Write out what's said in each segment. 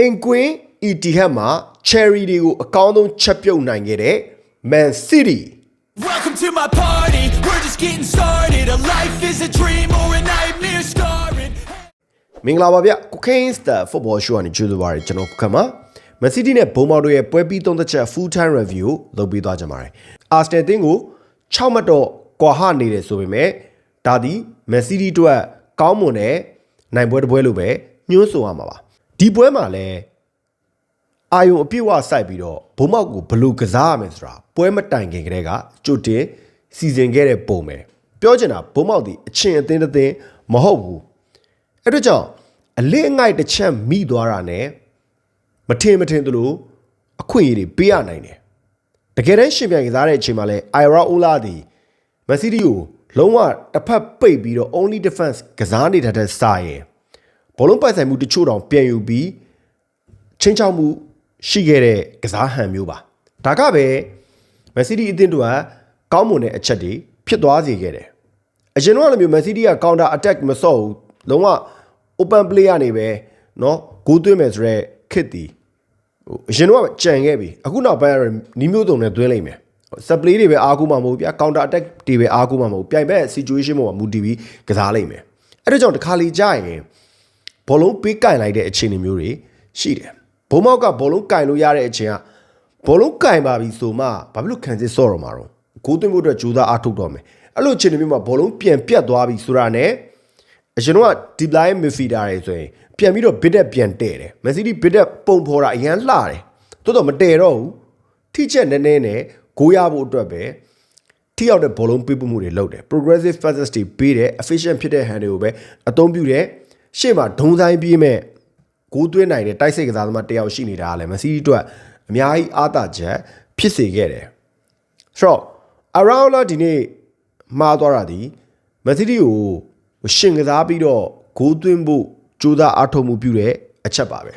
အင်ကွင်း ETH မှာ cherry တွေကိုအကောင်းဆုံးချက်ပြုတ်နိုင်ခဲ့တဲ့ Man City Welcome to my party. We're just getting started. A life is a dream or a nightmare scarring. မင်္ဂလာပါဗျကိုခိန်းစတာ football show ကနေကြိုဆိုပါရစေကျွန်တော်ကိုခမမန်စီးတီးနဲ့ဘုံမော်တို့ရဲ့ပွဲပြီးသုံးသက်ချက် full time review လုပ်ပြီးသွားကြပါတယ်အာစနယ်တင်းကို6မှတ်တော့ကွာဟနေတယ်ဆိုပေမဲ့ဒါဒီမန်စီးတီးအတွက်ကောင်းမွန်တဲ့နိုင်ပွဲတစ်ပွဲလို့ပဲညွှန်းဆိုရမှာပါ ဒီပွဲမှာလည်းအာယုံအပြည့်အဝစိုက်ပြီးတော့ဘုံမောက်ကိုဘယ်လို့ကစားရမယ်ဆိုတာပွဲမတိုင်ခင်ကတည်းကကြိုတင်စီစဉ်ခဲ့တဲ့ပုံပဲပြောချင်တာဘုံမောက်ဒီအချင်းအသင်းတစ်သင်းမဟုတ်ဘူးအဲ့တော့ကြောင့်အလစ်အငိုက်တစ်ချက်မိသွားတာနဲ့မထင်မထင်သလိုအခွင့်အရေးတွေပေးရနိုင်တယ်တကယ်တမ်းရှင်ပြန်ကစားတဲ့အချိန်မှာလဲ Ira Ola ဒီမက်ဆီဒီကိုလုံးဝတစ်ဖက်ပိတ်ပြီးတော့ only defense ကစားနေတဲ့တဲ့စာရင် ဘောလုံးပိုက်ဆိုင်မှုတချို့တောင်ပြန်ယူပြီးချင်းချောက်မှုရှိခဲ့တဲ့ကစားဟန်မျိုးပါဒါကပဲမက်ဆီဒီအသင်းတို့ကကောင်းမွန်တဲ့အချက်တွေဖြစ်သွားစေခဲ့တယ် အရင်တော့လည်းမျိုး Man City က counter attack မဆော့ဘူးလုံးဝ open play ကနေပဲเนาะဂိုးသွင်းမယ်ဆိုတော့ခစ်တီဟိုအရင်တော့ကြံခဲ့ပြီအခုနောက်ပိုင်းကတော့နီးမျိုးတုံနဲ့သွင်းလိုက်မယ်စပလေးတွေပဲအားကိုးမှာမဟုတ်ဘူးဗျာ counter attack တွေပဲအားကိုးမှာမဟုတ်ဘူးပြိုင်ဘက် situation ပေါ်မှာမူတည်ပြီးကစားလိုက်မယ်အဲ့ဒါကြောင့်တစ်ခါလေကြာရင် ဘောလုံးပေးကင်လိုက်တဲ့အခြေအနေမျိုးတွေရှိတယ်ဘုံမောက်ကဘောလုံးကင်လို့ရတဲ့အချိန်ကဘောလုံးကင်ပါပြီဆိုမှဘာဖြစ်လို့ခံစစ်ဆော့တော့မှာတော့ဂိုးသွင်းဖို့အတွက်ကြိုးစားအားထုတ်တော့မယ်အဲ့လိုအခြေအနေမျိုးမှာဘောလုံးပြန်ပြတ်သွားပြီဆိုတာနဲ့အရင်တော့ deep line midfielder တွေဆိုရင်ပြန်ပြီးတော့ bid တက်ပြန်တဲ့တယ်မက်ဆီဒီ bid တက်ပုံဖော်တာအရန်လှတယ်တိုးတော့မတည်တော့ဘူးထိချက်နည်းနည်းနဲ့ဂိုးရဖို့အတွက်ပဲထိရောက်တဲ့ဘောလုံးပေးပို့မှုတွေလုပ်တယ် progressive passes တွေပေးတယ် efficient ဖြစ်တဲ့ hand တွေကိုပဲအသုံးပြုတယ် ရှေ့မှာဒုံဆိုင်ပြေးမဲ့ဂိုးသွင်းနိုင်တဲ့တိုက်စိတ်ကစားသမားတယောက်ရှိနေတာကလည်းမက်ဆီဒီအတွက်အများကြီးအားသာချက်ဖြစ်စေခဲ့တယ်ဆိုတော့ around ဒီနေ့မှားသွားတာဒီမက်ဆီဒီကိုရှင်ကစားပြီးတော့ဂိုးသွင်းဖို့ကြိုးစားအားထုတ်မှုပြုတဲ့အချက်ပါပဲ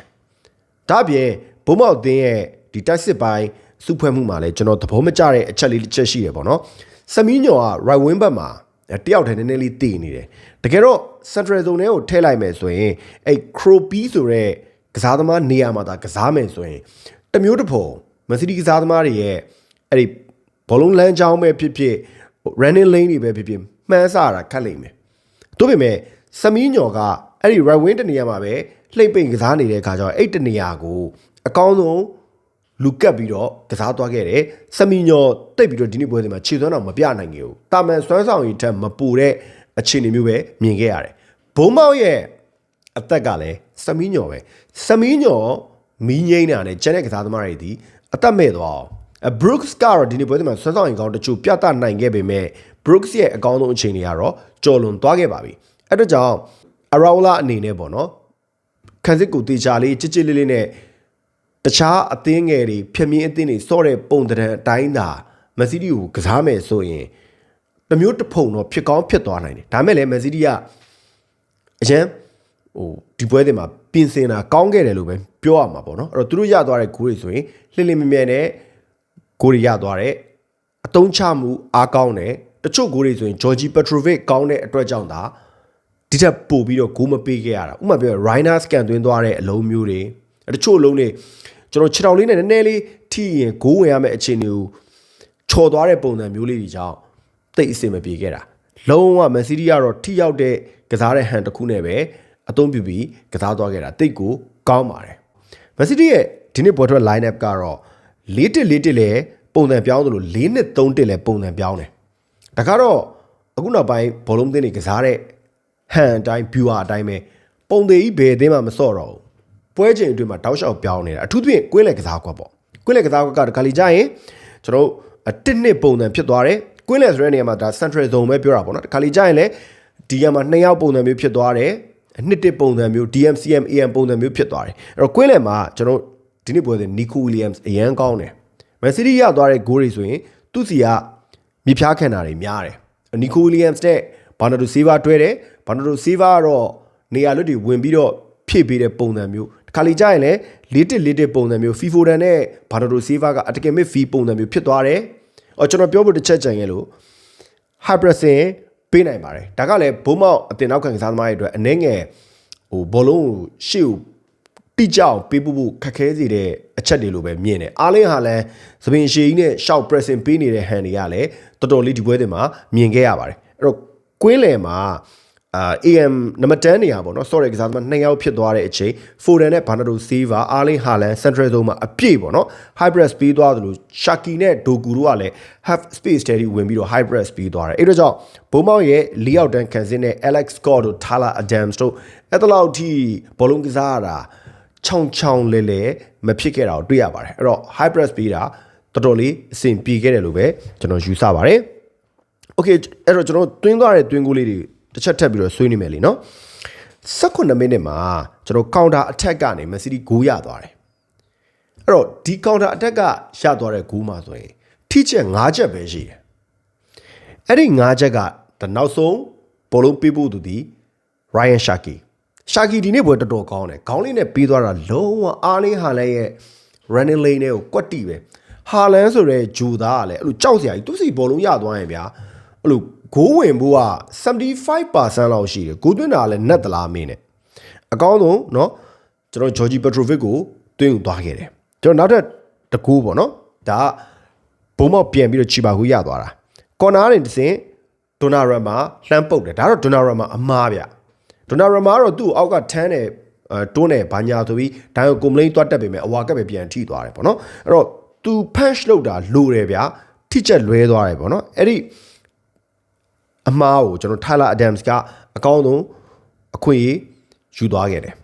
ဒါ့အပြင်ဘုံမောက်သင်းရဲ့ဒီတိုက်စစ်ပိုင်းစုဖွဲ့မှုမှာလည်းကျွန်တော်သဘောမကျတဲ့အချက်လေးတစ်ချက်ရှိရပေါ့နော်စမီးညော်က right wing ဘက်မှာ တယောက်တည်းနည်းနည်းလေးတည်နေတယ်တကယ်တော့ central zone ထဲကိုထည့်လိုက်မယ်ဆိုရင်အဲ့ croppy ဆိုတဲ့ကစားသမားနေရာမှာဒါကစားမယ်ဆိုရင်တမျိုးတစ်ပုံမစီဒီကစားသမားတွေရဲ့အဲ့ဒီဘောလုံးလမ်းကြောင်းပဲဖြစ်ဖြစ် running lane တွေပဲဖြစ်ဖြစ်မှန်းဆတာခက်လိမ့်မယ်တို့ပေမဲ့စမီးညော်ကအဲ့ဒီ right wing တနေရာမှာပဲလှိမ့်ပိန်ကစားနေတဲ့အခါကျတော့အဲ့တနေရာကိုအကောင်းဆုံး လူကပ်ပြီးတော့ကစားသွားခဲ့တယ်စမီညော်တိတ်ပြီးတော့ဒီနေ့ပွဲစဉ်မှာခြေသွမ်းတော့မပြနိုင်ခဲ့ဘူးတာမန်စွမ်းဆောင်ရည်ထက်မပူတဲ့အခြေအနေမျိုးပဲမြင်ခဲ့ရတယ်ဘုံမောက်ရဲ့အသက်ကလည်းစမီညော်ပဲစမီညော်မီးငိမ့်တာနဲ့ကျန်တဲ့ကစားသမားတွေဒီအသက်မဲ့သွားအောင်အ Brooks ကတော့ဒီနေ့ပွဲစဉ်မှာစွမ်းဆောင်ရည်ကောင်းတချို့ပြသနိုင်ခဲ့ပေမဲ့ Brooks ရဲ့အကောင်းဆုံးအခြေအနေကတော့ကျော်လွန်သွားခဲ့ပါပြီအဲ့တော့ကြောင့် Araola အနေနဲ့ပေါ့နော်ခန်းစစ်ကိုတေချာလေးကြစ်ကြစ်လေးလေးနဲ့ တခြားအသင်းငယ်တွေဖြမင်းအသင်းတွေစော့တဲ့ပုံတံအတိုင်းသာမက်ဆီဒီကိုကစားမယ်ဆိုရင်တမျိုးတစ်ဖုံတော့ဖြစ်ကောင်းဖြစ်သွားနိုင်တယ်ဒါမဲ့လည်းမက်ဆီဒီကအရန်ဟိုဒီပွဲတွေမှာပြင်ဆင်တာကောင်းခဲ့တယ်လို့ပဲပြောရမှာပေါ့နော်အဲ့တော့သူတို့ရသွားတဲ့ဂိုးတွေဆိုရင်လှစ်လှစ်မြဲမြဲနဲ့ဂိုးတွေရသွားတယ်အတုံးချမှုအားကောင်းတယ်တချို့ဂိုးတွေဆိုရင်ဂျော်ဂျီပက်ထရိုဗစ်ကောင်းတဲ့အတွက်ကြောင့်ဒါဒီထက်ပို့ပြီးတော့ဂိုးမပေးခဲ့ရတာဥပမာပြောရိုင်းနာစကန်သွင်းသွားတဲ့အလုံးမျိုးတွေ တချို့အလုံးတွေကျွန်တော်ခြေထောက်လေးနဲ့နည်းနည်းလေးထိရင်ဂိုးဝင်ရမယ့်အခြေအနေကိုချော်သွားတဲ့ပုံစံမျိုးလေးတွေကြောင့်တိတ်အဆင်မပြေခဲ့တာလုံးဝမန်စီးတီးကတော့ထိရောက်တဲ့ကစားတဲ့ဟန်တစ်ခုနဲ့ပဲအသုံးပြုပြီးကစားသွားခဲ့တာတိတ်ကိုကောင်းပါတယ်မန်စီးတီးရဲ့ဒီနေ့ပေါ်ထွက် line up ကတော့၄တစ်၄တစ်လည်းပုံစံပြောင်းသလို၄နှစ်၃တစ်လည်းပုံစံပြောင်းတယ်ဒါကတော့အခုနောက်ပိုင်းဘောလုံးသင်းတွေကစားတဲ့ဟန်အတိုင်း viewer အတိုင်းပဲပုံသေးကြီးဘယ်အသင်းမှမစော့တော့ဘူး ပွဲချိန်အတွင်းမှာတောက်လျှောက်ပြောင်းနေတာအထူးသဖြင့်ကွင်းလက်ကစားကွက်ပေါ့ကွင်းလက်ကစားကွက်ကတခါလီကြရင်ကျွန်တော်တို့အတစ်နှစ်ပုံစံဖြစ်သွားတယ်ကွင်းလက်ဆိုတဲ့နေရာမှာဒါ central zone ပဲပြောတာပေါ့နော်တခါလီကြရင်လည်းဒီကမှာနှစ်ယောက်ပုံစံမျိုးဖြစ်သွားတယ်နှစ်တစ်ပုံစံမျိုး DMCM AM ပုံစံမျိုးဖြစ်သွားတယ်အဲ့တော့ကွင်းလက်မှာကျွန်တော်ဒီနေ့ပွဲစဉ် Nico Williams အရန်ကောင်းတယ်မန်စီးတီးရသွားတဲ့ဂိုးတွေဆိုရင်သူ့စီကမြဖြားခံတာတွေများတယ်နီကိုဝီလီယမ်စ်နဲ့ဘာနာဒိုဆေးဗာတွဲတယ်ဘာနာဒိုဆေးဗာကတော့နေရာလွတ်တွေဝင်ပြီးတော့ဖြည့်ပေးတဲ့ပုံစံမျိုးတစ် ခါလေကြာရင်လည်းလေးတစ်လေးတစ်ပုံစံမျိုးဖီဖိုဒန်နဲ့ဘာနာဒိုဆေးဗာကအတကယ်မဲ့ဖီပုံစံမျိုးဖြစ်သွားတယ်အော်ကျွန်တော်ပြောဖို့တစ်ချက်ကြံခဲ့လို့ဟာဘရဆင်ပေးနိုင်ပါတယ်ဒါကလည်းဘုံမောက်အတင်နောက်ခံကစားသမားတွေအတွက်အနှဲငယ်ဟိုဘောလုံးကိုရှေ့ကိုတတိကျအောင်ပေးဖို့ဖို့ခက်ခဲစေတဲ့အချက်တွေလိုပဲမြင်တယ်အားလင်းဟာလည်းသပင်ရှည်ကြီးနဲ့ရှောက် pressing ပေးနေတဲ့ hand တွေကလည်းတော်တော်လေးဒီပွဲတင်မှာမြင်ခဲ့ရပါတယ်အဲ့တော့ကွင်းလယ်မှာ အာ AM နံပါတ်10နေရာပေါ့နော် sorry ကစားသမားနှစ်ယောက်ဖြစ်သွားတဲ့အချိန် Foden နဲ့ Bernardo Silva အားလင်းဟာလန် Central Zone မှာအပြည့်ပေါ့နော် high press ပေးသွားသလို Shaki နဲ့ Doku တို့ကလည်း half space တဲတီဝင်ပြီးတော့ high press ပေးသွားတယ်အဲ့တော့ကြောင့်ဘုံမောင်ရဲ့လီအောက်တန်းခံစင်းနဲ့ Alex Scott တို့ Tyler Adams တို့အဲ့တလောက်ထိဘောလုံးကစားရတာချောင်းချောင်းလဲလဲမဖြစ်ခဲ့တာကိုတွေ့ရပါတယ်အဲ့တော့ high press ပေးတာတော်တော်လေးအဆင်ပြေခဲ့တယ်လို့ပဲကျွန်တော်ယူဆပါတယ် Okay အဲ့တော့ကျွန်တော်တွင်းသွားတဲ့တွင်းကိုလေးတွေ တစ်ချက်ထပ်ပြီးတော့ဆွေးနွေးမယ်လीနော်18မိနစ်မှာကျွန်တော် counter attack ကနေ Man City ဂိုးရသွားတယ်အဲ့တော့ဒီ counter attack ကရသွားတဲ့ဂိုးမှာဆိုရင်ထိချက်5ချက်ပဲရှိတယ်အဲ့ဒီ5ချက်ကတနောက်ဆုံးဘောလုံးပေးဖို့သူဒီ Ryan Sharkey ရှာကီဒီနေ့ပွဲတော်တော်ကောင်းတယ်ခေါင်းလေးနဲ့ပေးသွားတာလုံးဝအားလေးဟာလန်ရဲ့ running lane နဲ့ကိုကွက်တီပဲဟာလန်ဆိုတဲ့ဂျူသားကလည်းအဲ့လိုကြောက်စရာကြီးသူ့စီဘောလုံးရသွားရင်ဗျာအဲ့လို ဂိုးဝင်ဖို့က75%လောက်ရှိတယ်ဂိုးသွင်းတာကလည်းနက်သလားမင်းနဲ့အကောင်းဆုံးเนาะကျွန်တော်ဂျော်ဂျီပက်ထရိုဗစ်ကိုတွင်းယူသွားခဲ့တယ်ကျွန်တော်နောက်ထပ်တကူပေါ့နော်ဒါကဘုံမောက်ပြန်ပြီးတော့ချီပါကူရသွားတာကော်နာနဲ့တစ်စင်ဒိုနာရမာလှမ်းပုတ်တယ်ဒါတော့ဒိုနာရမာအမားဗျဒိုနာရမာကတော့သူ့အောက်ကထမ်းတယ်အဲတွန်းတယ်ဘာညာဆိုပြီးဒါကိုကွန်ပလိန်းတွတ်တက်ပေမဲ့အဝါကပ်ပဲပြန်ထိသွားတယ်ပေါ့နော်အဲ့တော့သူ punch လောက်တာလိုတယ်ဗျထိချက်လွဲသွားတယ်ပေါ့နော်အဲ့ဒီ အမားကိုကျွန်တော် Tyler Adams ကအကောင်းဆုံးအခွင့်အရေးယူသွားခဲ့တယ်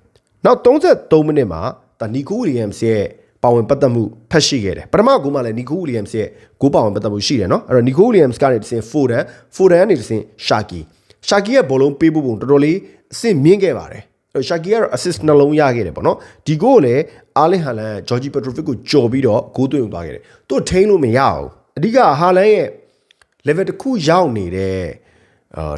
နောက်33မိနစ်မှာဒါနီကိုဝီလီယမ်စ်ရဲ့ပါဝင်ပတ်သက်မှုဖက်ရှိခဲ့တယ်ပထမဂိုးမှာလည်းနီကိုဝီလီယမ်စ်ရဲ့ဂိုးပါဝင်ပတ်သက်မှုရှိတယ်နော်အဲ့တော့နီကိုဝီလီယမ်စ်ကနေတစ်ဆင့်ဖိုဒန်ဖိုဒန်ကနေတစ်ဆင့်ရှာကီရှာကီရဲ့ဘောလုံးပေးဖို့ပုံတော်တော်လေးအဆင့်မြင့်ခဲ့ပါတယ်အဲ့တော့ရှာကီကတော့ assist နှလုံးရခဲ့တယ်ပေါ့နော်ဒီဂိုးကိုလည်းအာလင်ဟာလန်ဂျော်ဂျီပက်ထရိုဗစ်ကိုကြော်ပြီးတော့ဂိုးသွင်းသွားခဲ့တယ်သူထိန်းလို့မရအောင်အဓိကဟာလန်ရဲ့ level တစ်ခုရောက်နေတဲ့အာ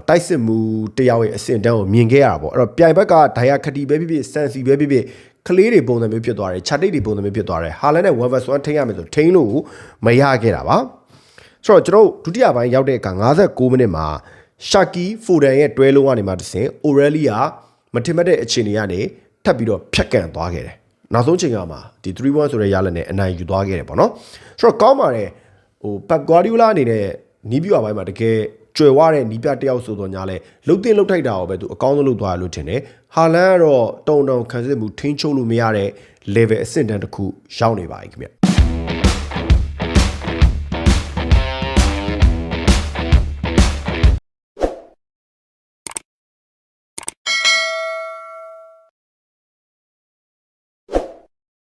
တိုက်စစ်မှုတယောက်ရဲ့အဆင့်တန်းကိုမြင်ခဲ့ရတာပေါ့အဲ့တော့ပြိုင်ဘက်ကဒိုင်ယာခတီပဲဖြစ်ဖြစ်စန်စီပဲဖြစ်ဖြစ်ကလေးတွေပုံစံမျိုးဖြစ်သွားတယ်ခြာတိတ်တွေပုံစံမျိုးဖြစ်သွားတယ်ဟာလန်နဲ့ဝမ်ဗတ်ဆွမ်ထိန်းရမယ်ဆိုထိန်းလို့မရခဲ့တာပါဆိုတော့ကျွန်တော်ဒုတိယပိုင်းရောက်တဲ့အခါ59မိနစ်မှာရှာကီဖိုဒန်ရဲ့တွဲလုံးကနေမှတဆင်အိုရယ်လီယာမထင်မှတ်တဲ့အခြေအနေကနေထပ်ပြီးတော့ဖြတ်ကန်သွားခဲ့တယ်နောက်ဆုံးချိန်ကမှဒီ3-1ဆိုတဲ့ရလက်နဲ့အနိုင်ယူသွားခဲ့တယ်ပေါ့နော်ဆိုတော့ကောင်းပါတယ်ဟိုပက်ဂွာဒီယိုလာအနေနဲ့နီးပြူအပိုင်းမှာတကယ် ကျွယ်ဝတဲ့နီးပြတယောက်ဆိုတော့ညာလဲလှုပ်တင်လှုပ်ထိုက်တာကိုပဲသူအကောင်းဆုံးလုပ်သွားတယ်လို့ထင်တယ်ဟာလန်ကတော့တုံတုံခံစစ်မှုထိန်းချုပ်လို့မရတဲ့ level အဆင့်တန်းတစ်ခုရောက်နေပါပြီခင်ဗျ